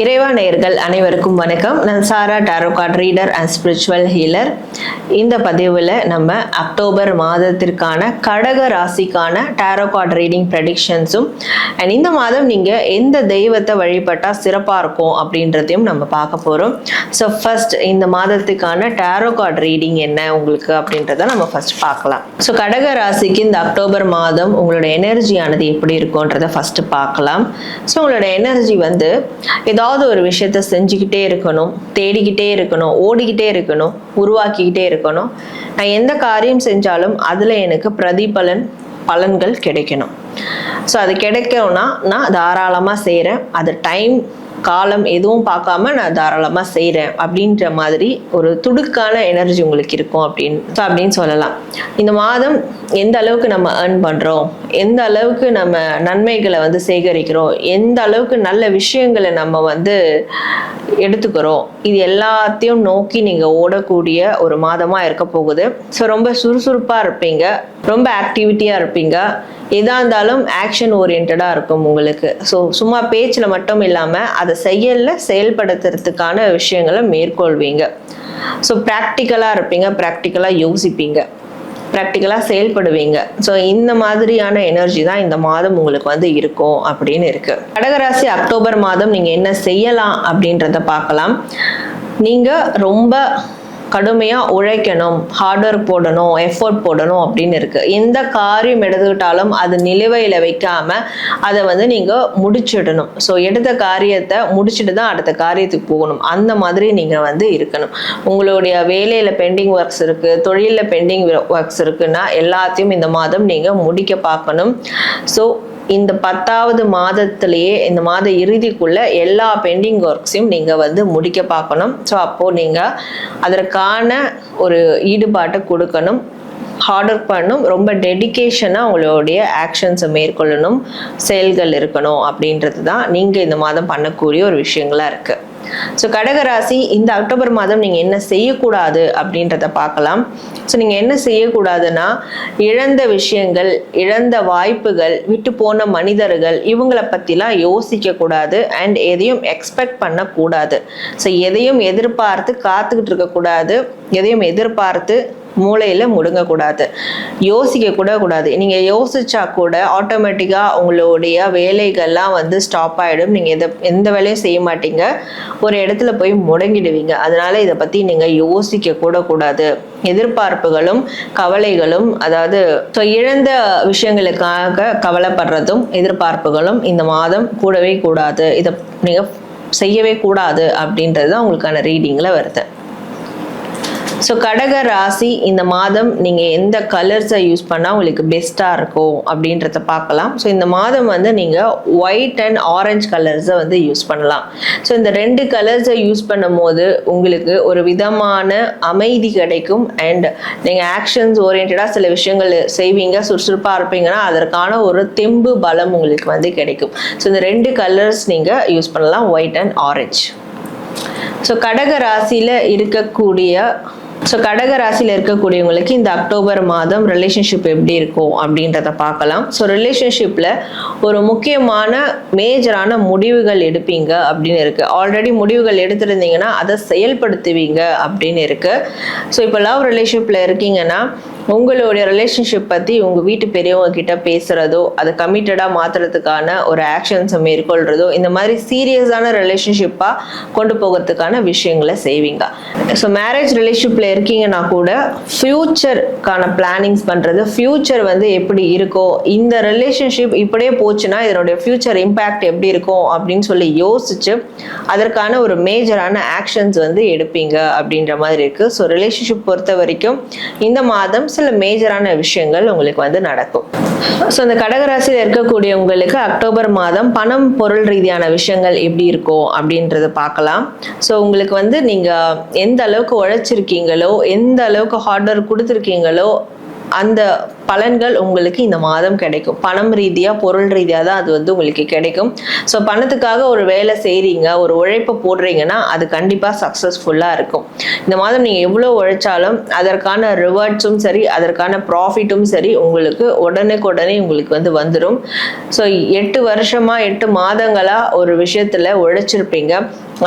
இறைவா நேயர்கள் அனைவருக்கும் வணக்கம். நான் Sara tarot card reader and spiritual healer இந்த பதிவில் நம்ம அக்டோபர் மாதத்திற்கான கடக ராசிக்கான டாரோ கார்ட் ரீடிங் ப்ரெடிக்ஷன்ஸும் அண்ட் இந்த மாதம் நீங்கள் எந்த தெய்வத்தை வழிபட்டால் சிறப்பாக இருக்கும் அப்படின்றதையும் நம்ம பார்க்க போகிறோம் ஸோ ஃபர்ஸ்ட் இந்த மாதத்துக்கான டாரோ கார்ட் ரீடிங் என்ன உங்களுக்கு அப்படின்றத நம்ம ஃபர்ஸ்ட் பார்க்கலாம். ஸோ கடக ராசிக்கு இந்த அக்டோபர் மாதம் உங்களோட எனர்ஜியானது எப்படி இருக்கும்ன்றத ஃபர்ஸ்ட் பார்க்கலாம். ஸோ உங்களோட எனர்ஜி வந்து ஏதாவது ஒரு விஷயத்த செஞ்சுக்கிட்டே இருக்கணும் தேடிக்கிட்டே இருக்கணும் ஓடிக்கிட்டே இருக்கணும் உருவாக்கிக்கிட்டே இருக்கணும். நான் எந்த காரியம் செஞ்சாலும் அதில் எனக்கு பிரதிபலன் பலன்கள் கிடைக்கணும். ஸோ அது கிடைக்கணும்னா நான் தாராளமாக செய்கிறேன் அது டைம் காலம் எதுவும் பார்க்காம நான் தாராளமாக செய்கிறேன் அப்படின்ற மாதிரி ஒரு துடுக்கான எனர்ஜி உங்களுக்கு இருக்கும் அப்படின்னு ஸோ அப்படின்னு சொல்லலாம். இந்த மாதம் எந்த அளவுக்கு நம்ம ஏர்ன் பண்ணுறோம் எந்த அளவுக்கு நம்ம நன்மைகளை வந்து சேகரிக்கிறோம்? எந்த அளவுக்கு நல்ல விஷயங்களை நம்ம வந்து எடுத்துக்கிறோம்? இது எல்லாத்தையும் நோக்கி நீங்கள் ஓடக்கூடிய ஒரு மாதமாக இருக்க போகுது. ஸோ ரொம்ப சுறுசுறுப்பாக இருப்பீங்க. ரொம்ப ஆக்டிவிட்டியாக இருப்பீங்க. எதாக இருந்தாலும் ஆக்ஷன் ஓரியன்டாக இருக்கும் உங்களுக்கு. ஸோ சும்மா பேச்சில் மட்டும் இல்லாமல் அதை செயலில் செயல்படுத்துறதுக்கான விஷயங்களை மேற்கொள்வீங்க. ஸோ ப்ராக்டிக்கலாக இருப்பீங்க. ப்ராக்டிக்கலாக யோசிப்பீங்க. ப்ராக்டிக்கலாக செயல்படுவீங்க. ஸோ இந்த மாதிரியான எனர்ஜி தான் இந்த மாதம் உங்களுக்கு வந்து இருக்கும் அப்படின்னு இருக்கு. கடகராசி அக்டோபர் மாதம் நீங்கள் என்ன செய்யலாம் அப்படின்றத பார்க்கலாம். நீங்கள் ரொம்ப கடுமையாக உழைக்கணும் ஹார்ட் ஒர்க் போடணும் எஃபோர்ட் போடணும் அப்படின்னு இருக்கு. எந்த காரியம் எடுத்துக்கிட்டாலும் அது நிலுவையில் வைக்காம அதை வந்து நீங்கள் முடிச்சிடணும். ஸோ எடுத்த காரியத்தை முடிச்சுட்டு தான் அடுத்த காரியத்துக்கு போகணும். அந்த மாதிரி நீங்கள் வந்து இருக்கணும். உங்களுடைய வேலையில் பெண்டிங் ஒர்க்ஸ் இருக்குது தொழிலில் பெண்டிங் ஒர்க்ஸ் இருக்குன்னா எல்லாத்தையும் இந்த மாதம் நீங்கள் முடிக்க பார்க்கணும். ஸோ இந்த பத்தாவது மாதத்திலேயே இந்த மாத இறுதிக்குள்ள எல்லா பெண்டிங் ஒர்க்ஸையும் நீங்கள் வந்து முடிக்க பார்க்கணும். ஸோ அப்போது நீங்கள் அதற்கான ஒரு ஈடுபாட்டை கொடுக்கணும். ஹார்ட் ஒர்க் பண்ணணும். ரொம்ப டெடிகேஷனாக உங்களுடைய ஆக்ஷன்ஸை மேற்கொள்ளணும். செயல்கள் இருக்கணும் அப்படின்றது தான் நீங்கள் இந்த மாதம் பண்ணக்கூடிய ஒரு விஷயங்களாக இருக்குது ஸோ கடகராசி இந்த அக்டோபர் மாதம் நீங்கள் என்ன செய்யக்கூடாது அப்படின்றத பார்க்கலாம். ஸோ நீங்கள் என்ன செய்யக்கூடாதுன்னா இழந்த விஷயங்கள் இழந்த வாய்ப்புகள் விட்டு போன மனிதர்கள் இவங்கள பற்றிலாம் யோசிக்கக்கூடாது அண்ட் எதையும் எக்ஸ்பெக்ட் பண்ணக்கூடாது. ஸோ எதையும் எதிர்பார்த்து காத்துக்கிட்டு இருக்கக்கூடாது. எதையும் எதிர்பார்த்து மூளையில் முடுங்கக்கூடாது. யோசிக்க கூட கூடாது. நீங்கள் யோசிச்சா கூட ஆட்டோமேட்டிக்காக உங்களுடைய வேலைகள்லாம் வந்து ஸ்டாப் ஆகிடும் நீங்கள் எதை எந்த வேலையும் செய்ய மாட்டீங்க. ஒரு இடத்துல போய் முடங்கிடுவீங்க. அதனால இதை பற்றி நீங்கள் யோசிக்க கூட கூடாது. எதிர்பார்ப்புகளும் கவலைகளும் அதாவது ஸோ இழந்த விஷயங்களுக்காக கவலைப்படுறதும் எதிர்பார்ப்புகளும் இந்த மாதம் கூடவே கூடாது. இதை நீங்கள் செய்யவே கூடாது அப்படின்றது தான் உங்களுக்கான ரீடிங்கில் வருது. ஸோ கடக ராசி இந்த மாதம் நீங்கள் எந்த கலர்ஸை யூஸ் பண்ணால் உங்களுக்கு பெஸ்ட்டாக இருக்கும் அப்படின்றத பார்க்கலாம். ஸோ இந்த மாதம் வந்து நீங்கள் ஒயிட் அண்ட் ஆரஞ்சு கலர்ஸை வந்து யூஸ் பண்ணலாம். ஸோ இந்த ரெண்டு கலர்ஸை யூஸ் பண்ணும்போது உங்களுக்கு ஒரு விதமான அமைதி கிடைக்கும் அண்ட் நீங்கள் ஆக்ஷன்ஸ் ஓரியன்டாக சில விஷயங்கள் செய்வீங்க சுறுசுறுப்பாக இருப்பீங்கன்னா அதற்கான ஒரு தெம்பு பலம் உங்களுக்கு வந்து கிடைக்கும். ஸோ இந்த ரெண்டு கலர்ஸ் நீங்கள் யூஸ் பண்ணலாம் ஒயிட் அண்ட் ஆரஞ்சு ஸோ கடக ராசியில் இருக்கக்கூடிய ஸோ கடக ராசியில் இருக்கக்கூடியவங்களுக்கு இந்த அக்டோபர் மாதம் ரிலேஷன்ஷிப் எப்படி இருக்கும் அப்படின்றத பார்க்கலாம். ஸோ ரிலேஷன்ஷிப்பில் ஒரு முக்கியமான மேஜரான முடிவுகள் எடுப்பீங்க அப்படின்னு இருக்குது ஆல்ரெடி முடிவுகள் எடுத்திருந்தீங்கன்னா அதை செயல்படுத்துவீங்க அப்படின்னு இருக்குது ஸோ இப்போ லவ் ரிலேஷன்ஷிப்பில் இருக்கீங்கன்னா உங்களுடைய ரிலேஷன்ஷிப் பற்றி உங்கள் வீட்டு பெரியவங்க கிட்ட பேசுகிறதோ அதை கமிட்டடாக மாற்றுறதுக்கான ஒரு ஆக்ஷன்ஸை மேற்கொள்கிறதோ இந்த மாதிரி சீரியஸான ரிலேஷன்ஷிப்பாக கொண்டு போகிறதுக்கான விஷயங்களை செய்வீங்க. ஸோ மேரேஜ் ரிலேஷன்ஷிப்பில் இருக்கீங்கன்னா கூட ஃப்யூச்சருக்கான பிளானிங்ஸ் பண்ணுறது ஃப்யூச்சர் வந்து எப்படி இருக்கும் இந்த ரிலேஷன்ஷிப் இப்படியே போச்சுன்னா இதனுடைய ஃப்யூச்சர் இம்பேக்ட் எப்படி இருக்கும் அப்படின்னு சொல்லி யோசிச்சு அதற்கான ஒரு மேஜரான ஆக்ஷன்ஸ் வந்து எடுப்பீங்க அப்படின்ற மாதிரி இருக்குது ஸோ ரிலேஷன்ஷிப் பொறுத்த வரைக்கும் இந்த மாதம் சில மேஜரான விஷயங்கள் உங்களுக்கு வந்து நடக்கும். ஸோ இந்த கடகராசியில் இருக்கக்கூடியவங்களுக்கு அக்டோபர் மாதம் பணம் பொருள் ரீதியான விஷயங்கள் எப்படி இருக்கும் அப்படின்றத பார்க்கலாம். ஸோ உங்களுக்கு வந்து நீங்கள் எந்த அளவுக்கு உழைச்சிருக்கீங்களோ எந்த அளவுக்கு ஹார்ட் ஒர்க் கொடுத்துருக்கீங்களோ அந்த பலன்கள் உங்களுக்கு இந்த மாதம் கிடைக்கும். பணம் ரீதியாக பொருள் ரீதியாக தான் அது வந்து உங்களுக்கு கிடைக்கும். ஸோ பணத்துக்காக ஒரு வேலை செய்கிறீங்க ஒரு உழைப்பை போடுறீங்கன்னா அது கண்டிப்பாக சக்ஸஸ்ஃபுல்லாக இருக்கும். இந்த மாதம் நீங்கள் எவ்வளோ உழைச்சாலும் அதற்கான ரிவார்ட்ஸும் சரி அதற்கான ப்ராஃபிட்டும் சரி உங்களுக்கு உடனுக்குடனே உங்களுக்கு வந்து வந்துடும் ஸோ எட்டு வருஷமாக எட்டு மாதங்களாக ஒரு விஷயத்தில் உழைச்சிருப்பீங்க.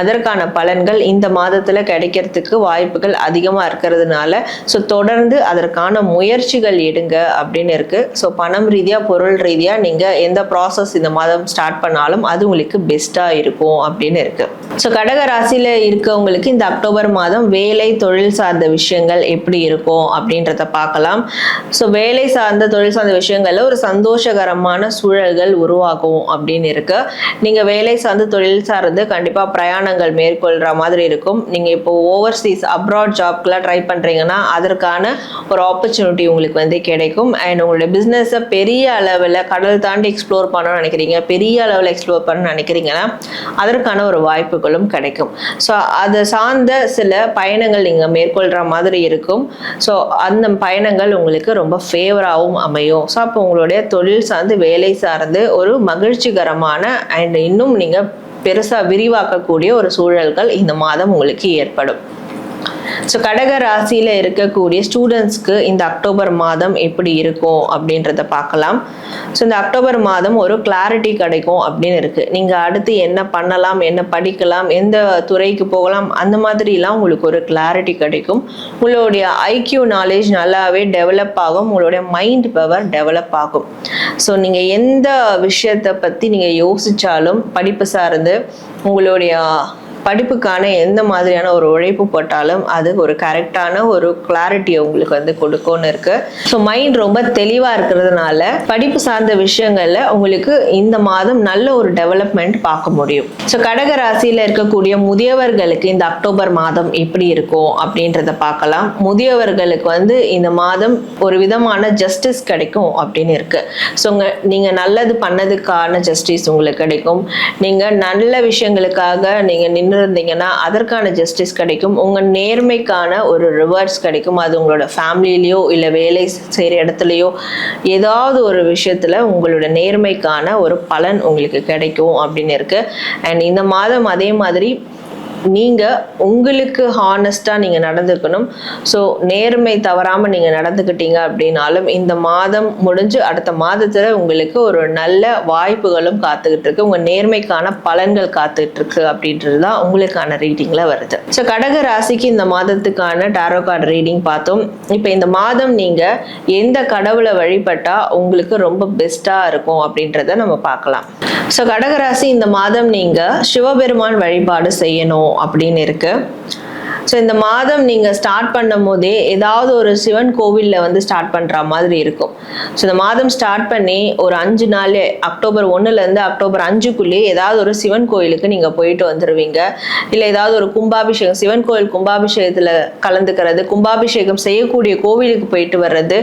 அதற்கான பலன்கள் இந்த மாதத்தில் கிடைக்கிறதுக்கு வாய்ப்புகள் அதிகமாக இருக்கிறதுனால ஸோ தொடர்ந்து அதற்கான முயற்சிகள் எடுங்க. அப்படின்னு இருக்கு. ஸோ பணம் ரீதியாக பொருள் ரீதியாக நீங்கள் எந்த ப்ராசஸ் இந்த மாதம் ஸ்டார்ட் பண்ணாலும் அது உங்களுக்கு பெஸ்ட்டாக இருக்கும் அப்படின்னு இருக்கு. ஸோ கடக ராசியில் இருக்கவங்களுக்கு இந்த அக்டோபர் மாதம் வேலை தொழில் சார்ந்த விஷயங்கள் எப்படி இருக்கும் அப்படின்றத பார்க்கலாம். ஸோ வேலை சார்ந்த தொழில் சார்ந்த விஷயங்கள்ல ஒரு சந்தோஷகரமான சூழல்கள் உருவாகும் அப்படின்னு இருக்கு. நீங்கள் வேலை சார்ந்த தொழில் சார்ந்து கண்டிப்பாக பிரயாணங்கள் மேற்கொள்கிற மாதிரி இருக்கும். நீங்கள் இப்போ ஓவர்சீஸ் அப்ராட் ஜாப்க்கெலாம் ட்ரை பண்ணுறீங்கன்னா அதற்கான ஒரு ஆப்பர்ச்சுனிட்டி உங்களுக்கு வந்து கிடைக்கும். அண்ட் உங்களுடைய பிஸ்னஸை பெரிய அளவில் கடல் தாண்டி எக்ஸ்ப்ளோர் பண்ணணும்னு நினைக்கிறீங்க. பெரிய அளவில் எக்ஸ்ப்ளோர் பண்ணணும்னு நினைக்கிறீங்கன்னா அதற்கான ஒரு வாய்ப்புகளும் கிடைக்கும். ஸோ அதை சார்ந்த சில பயணங்கள் நீங்கள் மேற்கொள்கிற மாதிரி இருக்கும். ஸோ அந்த பயணங்கள் உங்களுக்கு ரொம்ப ஃபேவராகவும் அமையும். ஸோ அப்போ உங்களுடைய தொழில் சார்ந்து வேலை சார்ந்து ஒரு மகிழ்ச்சிகரமான அண்ட் இன்னும் நீங்கள் பெருசாக விரிவாக்கக்கூடிய ஒரு சூழல்கள் இந்த மாதம் உங்களுக்கு ஏற்படும். ஸோ கடக ராசியில் இருக்கக்கூடிய ஸ்டூடெண்ட்ஸ்க்கு இந்த அக்டோபர் மாதம் எப்படி இருக்கும் அப்படின்றத பார்க்கலாம். ஸோ இந்த அக்டோபர் மாதம் ஒரு கிளாரிட்டி கிடைக்கும் அப்படின்னு இருக்குது நீங்கள் அடுத்து என்ன பண்ணலாம் என்ன படிக்கலாம் எந்த துறைக்கு போகலாம் அந்த மாதிரிலாம் உங்களுக்கு ஒரு கிளாரிட்டி கிடைக்கும். உங்களுடைய ஐக்யூ நாலேஜ் நல்லாவே டெவலப் ஆகும். உங்களுடைய மைண்ட் பவர் டெவலப் ஆகும். ஸோ நீங்கள் எந்த விஷயத்தை பற்றி நீங்கள் யோசித்தாலும் படிப்பு சார்ந்து உங்களுடைய படிப்புக்கான எந்த மாதிரியான ஒரு உழைப்பு போட்டாலும் அது ஒரு கரெக்டான ஒரு கிளாரிட்டியை உங்களுக்கு வந்து கொடுக்கும்னு இருக்கு. ஸோ மைண்ட் ரொம்ப தெளிவாக இருக்கிறதுனால படிப்பு சார்ந்த விஷயங்களில் உங்களுக்கு இந்த மாதம் நல்ல ஒரு டெவலப்மெண்ட் பார்க்க முடியும். ஸோ கடக ராசியில் இருக்கக்கூடிய முதியவர்களுக்கு இந்த அக்டோபர் மாதம் எப்படி இருக்கும் அப்படின்றத பார்க்கலாம். முதியவர்களுக்கு வந்து இந்த மாதம் ஒரு விதமான ஜஸ்டிஸ் கிடைக்கும் அப்படின்னு இருக்கு. ஸோ நீங்க நல்லது பண்ணதுக்கான ஜஸ்டிஸ் உங்களுக்கு கிடைக்கும். நீங்கள் நல்ல விஷயங்களுக்காக நீங்கள் நின்று இருந்தீங்கன்னா அதற்கான ஜஸ்டிஸ் கிடைக்கும் உங்கள் நேர்மைக்கான ஒரு ரிவார்ட்ஸ் கிடைக்கும். அது உங்களோட ஃபேமிலியிலையோ இல்லை வேலை செய்கிற இடத்துலையோ ஏதாவது ஒரு விஷயத்தில் உங்களோட நேர்மைக்கான ஒரு பலன் உங்களுக்கு கிடைக்கும் அப்படின்னு இருக்குது அண்ட் இந்த மாதம் அதே மாதிரி நீங்கள் உங்களுக்கு ஹானஸ்ட்டாக நீங்கள் நடந்துக்கணும். ஸோ நேர்மை தவறாமல் நீங்கள் நடந்துக்கிட்டீங்க அப்படின்னாலும் இந்த மாதம் முடிஞ்சு அடுத்த மாதத்தில் உங்களுக்கு ஒரு நல்ல வாய்ப்புகளும் காத்துக்கிட்டு இருக்கு உங்கள் நேர்மைக்கான பலன்கள் காத்துக்கிட்டு இருக்கு அப்படின்றது தான் உங்களுக்கான ரீடிங்கில் வருது. ஸோ கடக ராசிக்கு இந்த மாதத்துக்கான டாரோ கார்டு ரீடிங் பார்த்தோம். இப்போ இந்த மாதம் நீங்கள் எந்த கடவுளை வழிபட்டால் உங்களுக்கு ரொம்ப பெஸ்ட்டாக இருக்கும் அப்படின்றத நம்ம பார்க்கலாம். ஸோ கடகராசி இந்த மாதம் நீங்கள் சிவபெருமான் வழிபாடு செய்யணும் அப்படின்னு இருக்குது ஸோ இந்த மாதம் நீங்கள் ஸ்டார்ட் பண்ணும் போதே ஏதாவது ஒரு சிவன் கோவிலில் வந்து ஸ்டார்ட் பண்ணுற மாதிரி இருக்கும். ஸோ இந்த மாதம் ஸ்டார்ட் பண்ணி ஒரு அஞ்சு நாள் அக்டோபர் ஒன்றுலேருந்து அக்டோபர் அஞ்சுக்குள்ளேயே ஏதாவது ஒரு சிவன் கோயிலுக்கு நீங்கள் போயிட்டு வந்துடுவீங்க இல்லை ஏதாவது ஒரு கும்பாபிஷேகம் சிவன் கோயில் கும்பாபிஷேகத்தில் கலந்துக்கிறது கும்பாபிஷேகம் செய்யக்கூடிய கோவிலுக்கு போயிட்டு வர்றது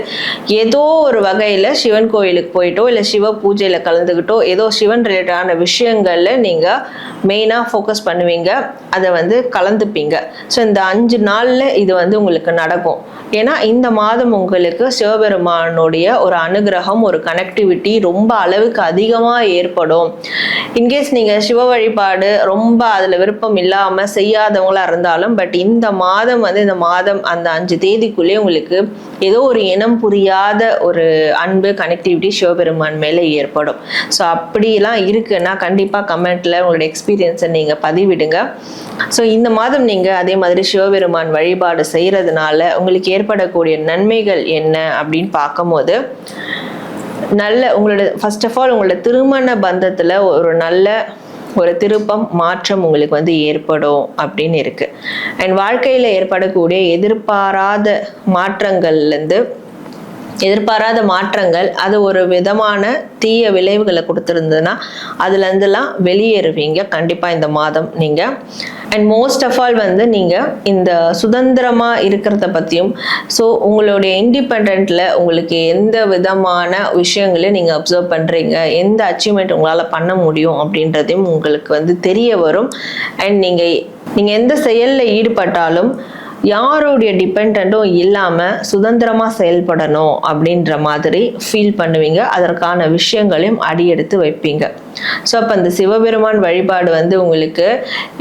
ஏதோ ஒரு வகையில் சிவன் கோயிலுக்கு போயிட்டோ இல்லை சிவ பூஜையில் கலந்துக்கிட்டோ ஏதோ சிவன் ரிலேட்டடான விஷயங்களில் நீங்கள் மெயினாக ஃபோக்கஸ் பண்ணுவீங்க. அதை வந்து கலந்துப்பீங்க. ஸோ இந்த இந்த அஞ்சு நாளில் இது வந்து உங்களுக்கு நடக்கும். ஏன்னா இந்த மாதம் உங்களுக்கு சிவபெருமானுடைய ஒரு அனுகிரகம் ஒரு கனெக்டிவிட்டி ரொம்ப அளவுக்கு அதிகமாக ஏற்படும். இன்கேஸ் நீங்கள் சிவ வழிபாடு ரொம்ப அதில் விருப்பம் இல்லாமல் செய்யாதவங்களா இருந்தாலும் பட் இந்த மாதம் வந்து இந்த மாதம் அந்த அஞ்சு தேதிக்குள்ளேயே உங்களுக்கு ஏதோ ஒரு இனம் புரியாத ஒரு அன்பு கனெக்டிவிட்டி சிவபெருமான் மேலே ஏற்படும். ஸோ அப்படிலாம் இருக்குன்னா கண்டிப்பாக கமெண்ட்டில் உங்களோட எக்ஸ்பீரியன்ஸை நீங்கள் பதிவிடுங்க. ஸோ இந்த மாதம் நீங்கள் அதே மாதிரி சிவபெருமான் வழிபாடு செய்கிறதுனால உங்களுக்கு ஏற்படக்கூடிய நன்மைகள் என்ன அப்படின்னு பார்க்கும்போது நல்ல உங்களோட ஃபர்ஸ்ட் ஆஃப் ஆல் உங்களோட திருமண பந்தத்தில் ஒரு நல்ல ஒரு திருப்பம் மாற்றம் உங்களுக்கு வந்து ஏற்படும் அப்படின்னு இருக்குது அண்ட் வாழ்க்கையில் ஏற்படக்கூடிய எதிர்பாராத மாற்றங்கள்லேருந்து எதிர்பாராத மாற்றங்கள் அது ஒரு விதமான தீய விளைவுகளை கொடுத்துருந்ததுன்னா அதுலேருந்துலாம் வெளியேறுவீங்க. கண்டிப்பாக இந்த மாதம் நீங்கள் அண்ட் மோஸ்ட் ஆஃப் ஆல் வந்து நீங்கள் இந்த சுதந்திரமாக இருக்கிறத பற்றியும் ஸோ உங்களுடைய இண்டிபெண்ட்டில் உங்களுக்கு எந்த விதமான விஷயங்களையும் நீங்கள் அப்சர்வ் பண்ணுறீங்க எந்த அச்சீவ்மெண்ட் உங்களால் பண்ண முடியும் அப்படின்றதையும் உங்களுக்கு வந்து தெரிய வரும். அண்ட் நீங்கள் நீங்கள் எந்த செயலில் ஈடுபட்டாலும் யாருடைய டிபெண்ட்டும் இல்லாமல் சுதந்திரமாக செயல்படணும் அப்படின்ற மாதிரி ஃபீல் பண்ணுவீங்க. அதற்கான விஷயங்களையும் அடியெடுத்து வைப்பீங்க. ஸோ அப்போ அந்த சிவபெருமான் வழிபாடு வந்து உங்களுக்கு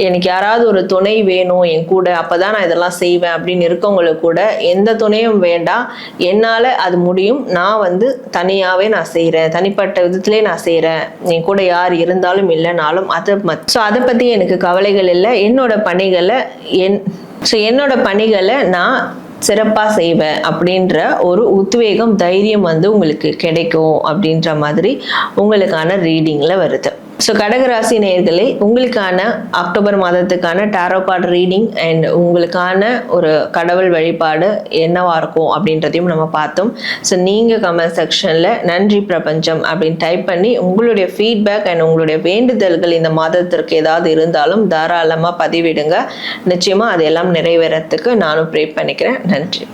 எனக்கு யாராவது ஒரு துணை வேணும் என் கூட அப்போ தான் நான் இதெல்லாம் செய்வேன் அப்படின்னு இருக்கவங்களுக்கு கூட எந்த துணையும் வேண்டாம். என்னால் அது முடியும். நான் வந்து தனியாகவே நான் செய்கிறேன் தனிப்பட்ட விதத்திலே நான் செய்கிறேன் என் கூட யார் இருந்தாலும் இல்லைனாலும் அதை ஸோ அதை பற்றி எனக்கு கவலைகள் இல்லை. என்னோட பணிகளை என் ஸோ என்னோட பணிகளை நான் சிறப்பாக செய்வேன் அப்படின்ற ஒரு உத்வேகம் தைரியம் வந்து உங்களுக்கு கிடைக்கும் அப்படின்ற மாதிரி உங்களுக்கான ரீடிங்கில் வருது. ஸோ கடகராசி நேர்களே உங்களுக்கான அக்டோபர் மாதத்துக்கான டாரோ கார்டு ரீடிங் அண்ட் உங்களுக்கான ஒரு கடவுள் வழிபாடு என்னவா இருக்கும் அப்படின்றதையும் நம்ம பார்த்தோம். ஸோ நீங்கள் கமெண்ட் செக்ஷனில் நன்றி பிரபஞ்சம் அப்படின்னு டைப் பண்ணி உங்களுடைய ஃபீட்பேக் அண்ட் உங்களுடைய வேண்டுதல்கள் இந்த மாதத்திற்கு ஏதாவது இருந்தாலும் தாராளமாக பதிவிடுங்க. நிச்சயமாக அதெல்லாம் நிறைவேறத்துக்கு நானும் ப்ரே பண்ணிக்கிறேன். நன்றி.